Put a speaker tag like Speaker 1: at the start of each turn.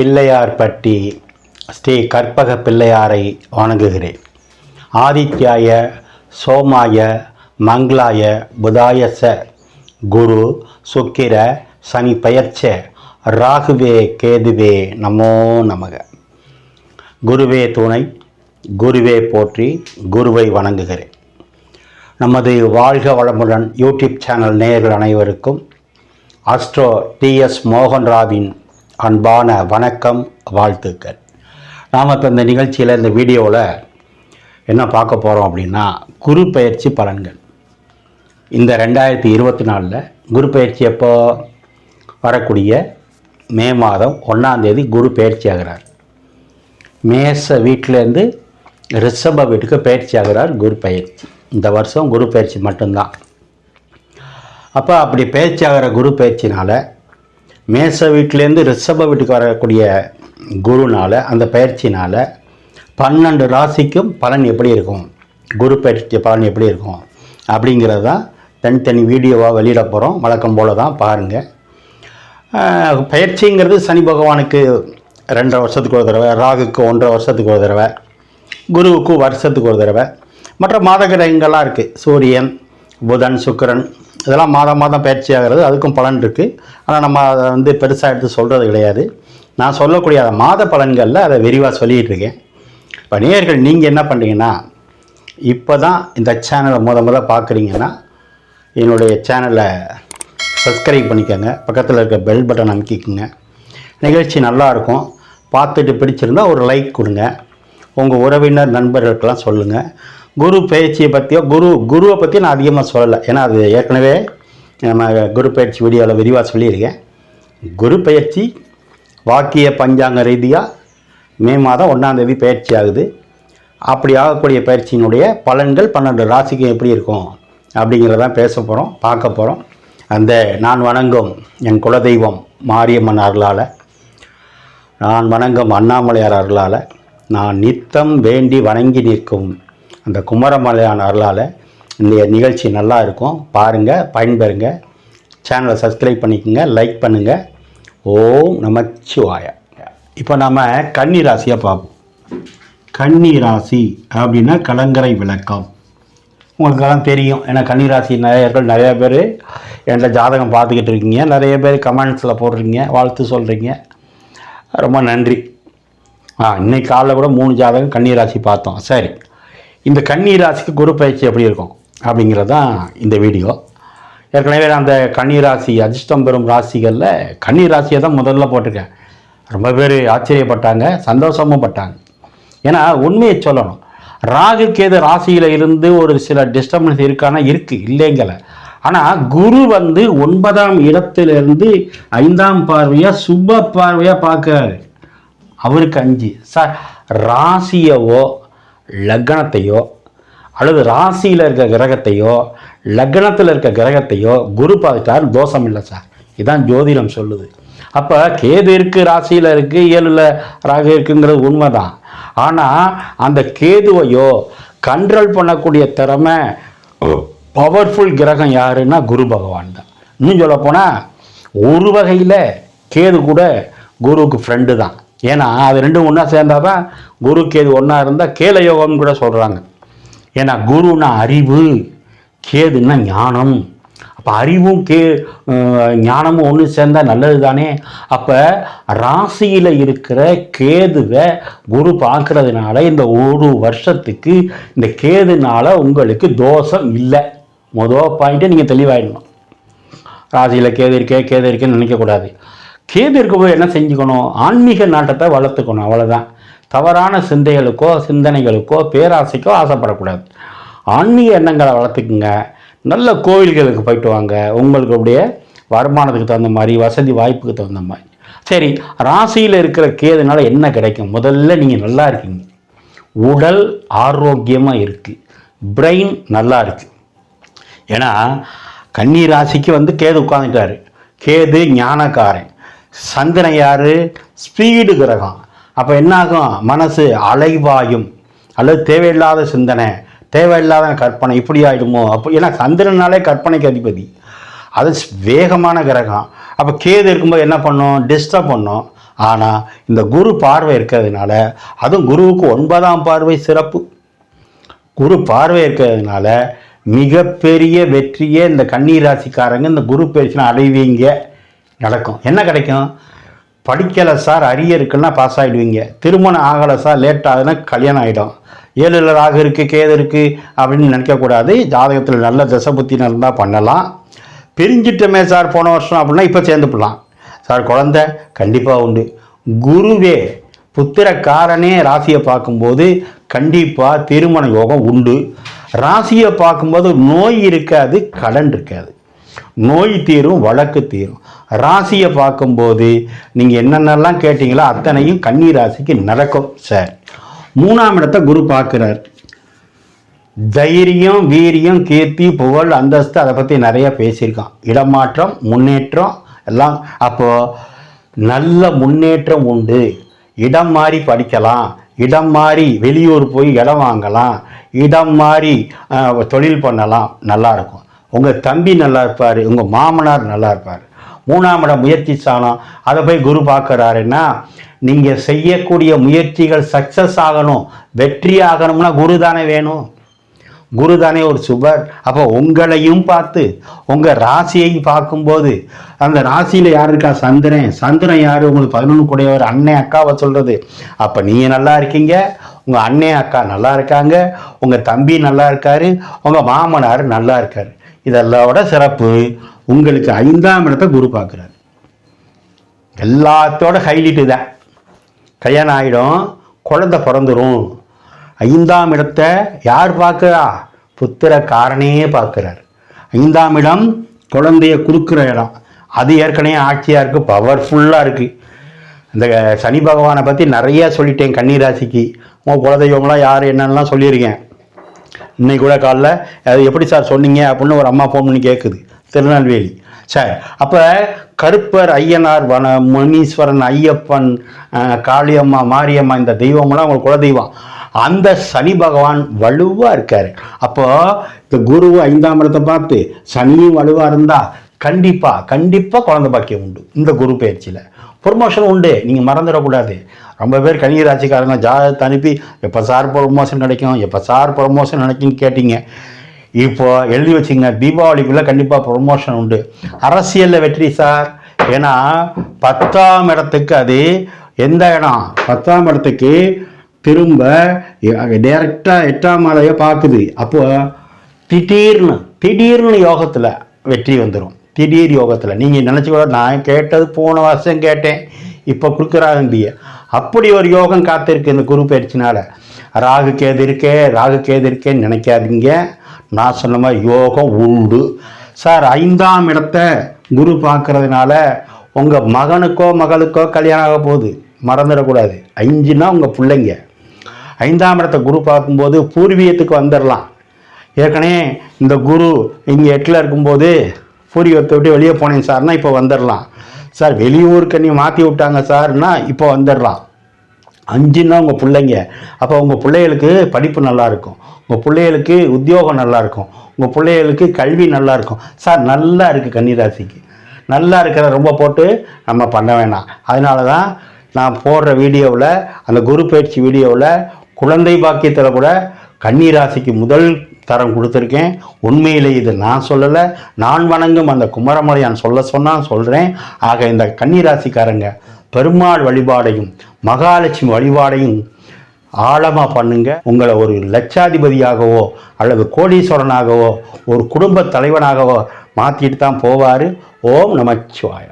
Speaker 1: பிள்ளையார்பட்டி ஸ்ரீ கற்பக பிள்ளையாரை வணங்குகிறேன். ஆதித்யாய சோமாய மங்களாய புதாயச குரு சுக்கிர சனி பெயர்ச்ச ராகுவே கேதுவே நமோ நமக. குருவே துணை குருவே போற்றி குருவை வணங்குகிறேன். நமது வாழ்க வளமுடன் யூடியூப் சேனல் நேயர்கள் அனைவருக்கும் அஸ்ட்ரோ டிஎஸ் மோகன்ராவின் அன்பான வணக்கம் வாழ்த்துக்கள். நாம் இப்போ இந்த நிகழ்ச்சியில் இந்த வீடியோவில் என்ன பார்க்க போகிறோம் அப்படின்னா குரு பயிற்சி பலன்கள். இந்த ரெண்டாயிரத்தி இருபத்தி நாலில் குரு பயிற்சி எப்போ வரக்கூடிய? மே மாதம் ஒன்றாந்தேதி குரு பயிற்சி ஆகிறார். மேச வீட்டிலேருந்து ரிஷப வீட்டுக்கு பயிற்சி ஆகிறார் குரு பயிற்சி. இந்த வருஷம் குரு பயிற்சி மட்டும்தான். அப்போ அப்படி பயிற்சி ஆகிற குரு பயிற்சினால் மேச வீட்டிலேருந்து ரிஷப வீட்டுக்கு வரக்கூடிய குருனால் அந்த பயிற்சினால் பன்னெண்டு ராசிக்கும் பலன் எப்படி இருக்கும்? குரு பயிற்சி பலன் எப்படி இருக்கும்? அப்படிங்கிறது தான் தனித்தனி வீடியோவாக வெளியிட போகிறோம் வழக்கம் போல் தான் பாருங்கள் பயிற்சிங்கிறது சனி பகவானுக்கு ரெண்டரை வருஷத்துக்கு ஒரு தடவை ராகுக்கு ஒன்றரை வருஷத்துக்கு ஒரு தடவை குருவுக்கு வருஷத்துக்கு ஒரு தடவை. மற்ற மாத கிரகங்கள்லாம் இருக்குது சூரியன் புதன் சுக்கிரன் இதெல்லாம் மாதம் மாதம் பயிற்சி ஆகிறது அதுக்கும் பலன் இருக்குது ஆனால் நம்ம அதை வந்து பெருசாக எடுத்து சொல்கிறது கிடையாது. நான் சொல்லக்கூடிய அந்த மாத பலன்களில் அதை விரிவாக சொல்லிகிட்டு இருக்கேன். இப்போ நேயர்கள் நீங்கள் என்ன பண்ணுறீங்கன்னா இப்போ தான் இந்த சேனலை முத முத பார்க்குறீங்கன்னா என்னுடைய சேனலை சப்ஸ்கிரைப் பண்ணிக்கோங்க. பக்கத்தில் இருக்க பெல் பட்டன் அமைக்கிக்கோங்க. நிகழ்ச்சி நல்லா இருக்கும். பார்த்துட்டு பிடிச்சிருந்தா ஒரு லைக் கொடுங்க. உங்கள் உறவினர் நண்பர்களுக்கெல்லாம் சொல்லுங்கள் குரு பயிற்சியை பற்றியோ குரு குருவை பற்றி நான் அதிகமாக சொல்லலை. ஏன்னா அது ஏற்கனவே நம்ம குரு பயிற்சி வீடியோவில் விரிவாக சொல்லியிருக்கேன். குரு பயிற்சி வாக்கிய பஞ்சாங்க ரீதியாக மே மாதம் ஒன்றாந்தேதி பயிற்சி ஆகுது. அப்படி ஆகக்கூடிய பயிற்சியினுடைய பலன்கள் பன்னெண்டு ராசிக்கு எப்படி இருக்கும் அப்படிங்கிறதான் பேச போகிறோம் பார்க்க போகிறோம் அந்த நான் வணங்கும் என் குலதெய்வம் மாரியம்மன் அருளால் நான் வணங்கும் அண்ணாமலையார் அருளால் நான் நித்தம் வேண்டி வணங்கி நிற்கும் அந்த குமரமலையான் அருளால் இந்த நிகழ்ச்சி நல்லா இருக்கும். பாருங்கள் பயன்பெறுங்க. சேனலை சப்ஸ்கிரைப் பண்ணிக்கோங்க லைக் பண்ணுங்கள் ஓம் நமச்சிவாய. இப்போ நம்ம கன்னி ராசியை பார்ப்போம். கன்னி ராசி அப்படின்னா கலங்கரை விளக்கம். உங்களுக்கெல்லாம் தெரியும். ஏன்னா கன்னிராசி நிறையர்கள் நிறைய பேர் என்கிட்ட ஜாதகம் பார்த்துக்கிட்டு இருக்கீங்க. நிறைய பேர் கமெண்ட்ஸில் போடுறீங்க வாழ்த்து சொல்கிறீங்க ரொம்ப நன்றி. ஆ இன்னைக்கு காலைல கூட மூணு ஜாதகம் கன்னிராசி பார்த்தோம். சரி. இந்த கன்னிராசிக்கு குரு பயிற்சி எப்படி இருக்கும் அப்படிங்கிறது தான் இந்த வீடியோ. ஏற்கனவே அந்த கன்னி ராசி அதிர்ஷ்டம் பெறும் ராசிகளில் கன்னிராசியை தான் முதல்ல போட்டிருக்கேன். ரொம்ப பேர் ஆச்சரியப்பட்டாங்க சந்தோஷமும் பட்டாங்க. ஏன்னா உண்மையை சொல்லணும். ராகு கேது ராசியில் இருந்து ஒரு சில டிஸ்டர்பன்ஸ் இருக்கானா? இருக்குது இல்லைங்கல. ஆனால் குரு வந்து ஒன்பதாம் இடத்திலிருந்து ஐந்தாம் பார்வையாக சுப பார்வையாக பார்க்குறாரு. அவருக்கு அஞ்சு. சார் ராசியவோ லக்னத்தையோ அல்லது ராசியில் இருக்க கிரகத்தையோ லக்னத்தில் இருக்க கிரகத்தையோ குரு பார்த்துட்டார் தோஷம் இல்லை சார். இதான் ஜோதிடம் சொல்லுது. அப்போ கேது இருக்கு ராசியில் இருக்குது ஏழில் ராகு இருக்குங்கிறது உண்மைதான். ஆனால் அந்த கேதுவையோ கண்ட்ரோல் பண்ணக்கூடிய திறமை பவர்ஃபுல் கிரகம் யாருன்னா குரு பகவான் தான். இன்னும் சொல்ல போனால் ஒரு வகையில் கேது கூட குருவுக்கு ஃப்ரெண்டு தான். ஏன்னா அது ரெண்டும் ஒன்றா சேர்ந்தாதான் தான் குரு கேது ஒன்றா இருந்தால் கேல யோகம்னு கூட சொல்கிறாங்க ஏன்னா குருன்னா அறிவு கேதுன்னா ஞானம். அப்போ அறிவும் கே ஞானமும் ஒன்று சேர்ந்தால் நல்லது தானே அப்போ ராசியில் இருக்கிற கேதுவை குரு பார்க்குறதுனால இந்த ஒரு வருஷத்துக்கு இந்த கேதுனால உங்களுக்கு தோஷம் இல்லை. மொதல் பாயிண்ட்டை நீங்கள் தெளிவாயிடணும். ராசியில் கேது இருக்கே கேது இருக்கேன்னு நினைக்கக்கூடாது. கேது இருக்கும்போது என்ன செஞ்சுக்கணும்? ஆன்மீக நாட்டத்தை வளர்த்துக்கணும் அவ்வளோதான் தவறான சிந்தைகளுக்கோ சிந்தனைகளுக்கோ பேராசைக்கோ ஆசைப்படக்கூடாது. ஆன்மீக எண்ணங்களை வளர்த்துக்குங்க. நல்ல கோவில்களுக்கு போயிட்டு வாங்க. உங்களுக்கு அப்படியே வருமானத்துக்கு தகுந்த மாதிரி வசதி வாய்ப்புக்கு தகுந்த மாதிரி. சரி ராசியில் இருக்கிற கேதுனால என்ன கிடைக்கும்? முதல்ல நீங்கள் நல்லா இருக்கீங்க. உடல் ஆரோக்கியமாக இருக்குது பிரெயின் நல்லா இருக்குது ஏன்னா கன்னி ராசிக்கு வந்து கேது உட்காந்துட்டாரு கேது ஞானக்காரன். சந்திரன் யார்? ஸ்பீடு கிரகம். அப்போ என்ன ஆகும் மனசு அலைவாயும் அல்லது தேவையில்லாத சிந்தனை தேவையில்லாத கற்பனை இப்படி ஆகிடுமோ அப்போ ஏன்னா சந்திரனாலே கற்பனைக்கு அதிபதி. அது வேகமான கிரகம். அப்போ கேது இருக்கும்போது என்ன பண்ணும்? டிஸ்டர்ப் பண்ணும். ஆனால் இந்த குரு பார்வை இருக்கிறதுனால அதுவும் குருவுக்கு ஒன்பதாம் பார்வை சிறப்பு. குரு பார்வை இருக்கிறதுனால மிகப்பெரிய வெற்றியே இந்த கன்னி ராசிக்காரங்க இந்த குரு பயிற்சியில் அடைவீங்க. நடக்கும். என்ன கிடைக்கும்? படிக்கலை சார் அரிய இருக்குன்னா பாஸ் ஆகிடுவீங்க திருமணம் ஆகலை சார் லேட் ஆகுதுன்னா கல்யாணம் ஆகிடும் ஏழில் ராகு இருக்குது கேது இருக்குது அப்படின்னு நினைக்கக்கூடாது. ஜாதகத்தில் நல்ல தசை புத்தி இருந்தால் பண்ணலாம். பிரிஞ்சிட்டமே சார் போன வருஷம் அப்படின்னா இப்போ சேர்ந்துப்படலாம். சார் குழந்த கண்டிப்பாக உண்டு. குருவே புத்திரக்காரனே ராசியை பார்க்கும்போது கண்டிப்பாக திருமண யோகம் உண்டு. ராசியை பார்க்கும்போது நோய் இருக்காது கடன் இருக்காது. நோய் தீரும் வழக்கு தீரும். ராசியை பார்க்கும்போது நீங்கள் என்னென்னலாம் கேட்டீங்களோ அத்தனையும் கன்னி ராசிக்கு நடக்கும் சார் மூணாம் இடத்தை குரு பார்க்குறார். தைரியம் வீரியம் கீர்த்தி புகழ் அந்தஸ்து அதை பற்றி நிறைய பேசியிருக்கான். இடமாற்றம் முன்னேற்றம் எல்லாம். அப்போது நல்ல முன்னேற்றம் உண்டு. இடம் மாறி படிக்கலாம். இடம் மாறி வெளியூர் போய் இடம் வாங்கலாம். இடம் மாறி தொழில் பண்ணலாம். நல்லாயிருக்கும் உங்கள் தம்பி நல்லா இருப்பார் உங்கள் மாமனார் நல்லா இருப்பார். மூணாம் இடம் முயற்சி சாணம். அதை போய் குரு பார்க்குறாருன்னா நீங்கள் செய்யக்கூடிய முயற்சிகள் சக்ஸஸ் ஆகணும். வெற்றி ஆகணும்னா குரு தானே வேணும். குரு தானே ஒரு சுபர். அப்போ உங்களையும் பார்த்து உங்கள் ராசியையும் பார்க்கும்போது அந்த ராசியில் யார் இருக்கா? சந்திரன். சந்திரன் யார்? உங்களுக்கு பதினொன்று கூடையவர் அண்ணன் அக்காவை சொல்கிறது அப்போ நீங்கள் நல்லா இருக்கீங்க. உங்கள் அண்ணன் அக்கா நல்லா இருக்காங்க. உங்கள் தம்பி நல்லா இருக்காரு. உங்கள் மாமனார் நல்லா இருக்காரு. இதெல்லோட சிறப்பு. உங்களுக்கு ஐந்தாம் இடத்தை குரு பார்க்குறாரு. எல்லாத்தோட ஹைலைட்டு தான் கல்யாணம் ஆகிடும் குழந்தை பிறந்துடும் ஐந்தாம் இடத்தை யார் பார்க்குறா? புத்திரக்காரனே பார்க்குறார். ஐந்தாம் இடம் குழந்தைய கொடுக்குற இடம். அது ஏற்கனவே ஆட்சியாக இருக்குது பவர்ஃபுல்லாக இருக்குது இந்த சனி பகவானை பற்றி நிறைய சொல்லிட்டேன் கன்னிராசிக்கு. உங்கள் குலதெய்வம்லாம் யார் என்னென்னலாம் சொல்லியிருக்கேன். இன்னைக்கு கூட காலைல அது எப்படி சார் சொன்னீங்க? அப்படின்னு ஒரு அம்மா ஃபோன் பண்ணி கேட்குது திருநெல்வேலி. சார் அப்போ கருப்பர் ஐயனார் வன முனீஸ்வரன் ஐயப்பன் காளியம்மா மாரியம்மா இந்த தெய்வம்லாம் அவங்க குலதெய்வம். அந்த சனி பகவான் வலுவாக இருக்கார். அப்போ இந்த குரு ஐந்தாம் இடத்தை பார்த்து சனியும் வலுவாக இருந்தால் கண்டிப்பாக கண்டிப்பாக குழந்தை பாக்கியம் உண்டு. இந்த குரு பயிற்சியில். ப்ரொமோஷன் உண்டு. நீங்கள் மறந்துடக்கூடாது. ரொம்ப பேர் கன்னிய ராசிக்காரங்க ஜாதகத்தை அனுப்பி எப்போ சார் ப்ரொமோஷன் கிடைக்கும் எப்போ சார் ப்ரொமோஷன் கிடைக்கும்னு கேட்டீங்க. இப்போ எழுதி வச்சுங்க தீபாவளிக்குள்ளே கண்டிப்பாக ப்ரொமோஷன் உண்டு. அரசியலில் வெற்றி சார். ஏன்னா பத்தாம் இடத்துக்கு அது எந்த இடம்? பத்தாம் இடத்துக்கு திரும்ப டேரெக்டாக எட்டாம் மலையை பார்க்குது அப்போது திடீர்னு திடீர்னு யோகத்தில் வெற்றி வந்துடும் திடீர் யோகத்தில். நீங்கள் நினச்சி கூட நான் கேட்டது போன வருஷம் கேட்டேன் இப்போ கொடுக்குறாங்க அப்படி ஒரு யோகம் காத்திருக்கு இந்த குரு பயிற்சினால். ராகு கேது இருக்கே ராகு கேது இருக்கேன்னு நினைக்காதீங்க. நான் சொன்ன மாதிரி யோகம் உண்டு. சார் ஐந்தாம் இடத்த குரு பார்க்குறதுனால உங்கள் மகனுக்கோ மகளுக்கோ கல்யாணம் ஆக போகுது. மறந்துடக்கூடாது. அஞ்சுனா உங்கள் பிள்ளைங்க. ஐந்தாம் இடத்த குரு பார்க்கும்போது பூர்வீகத்துக்கு வந்துடலாம். ஏற்கனவே இந்த குரு இங்கே எட்டில் இருக்கும்போது பூரியத்தை விட்டு வெளியே போனேன் சார்னா இப்போ வந்துடலாம். சார் வெளியூருக்கு நீ மாற்றி விட்டாங்க சார்னா இப்போ வந்துடலாம். அஞ்சுன்னா உங்கள் பிள்ளைங்க. அப்போ உங்கள் பிள்ளைகளுக்கு படிப்பு நல்லா இருக்கும். உங்கள் பிள்ளைகளுக்கு உத்தியோகம் நல்லாயிருக்கும் உங்கள் பிள்ளைகளுக்கு கல்வி நல்லாயிருக்கும் சார் நல்லா இருக்குது கன்னிராசிக்கு. நல்லா இருக்கிற ரொம்ப போட்டு நம்ம பண்ண வேணாம். அதனால தான் நான் போடுற வீடியோவில் அந்த குரு பயிற்சி வீடியோவில் குழந்தை பாக்கியத்தில் கூட கன்னிராசிக்கு முதல் தரம் கொடுத்துருக்கேன். உண்மையிலே இது நான் சொல்லலை. நான் வணங்கும் அந்த குமரமலையான் சொல்ல சொன்னால் சொல்கிறேன் ஆக இந்த கன்னிராசிக்காரங்க பெருமாள் வழிபாடையும் மகாலட்சுமி வழிபாடையும் ஆழமாக பண்ணுங்க. உங்களை ஒரு லட்சாதிபதியாகவோ அல்லது கோடீஸ்வரனாகவோ ஒரு குடும்ப தலைவனாகவோ மாற்றிட்டு தான் போவார். ஓம் நமச்சிவாய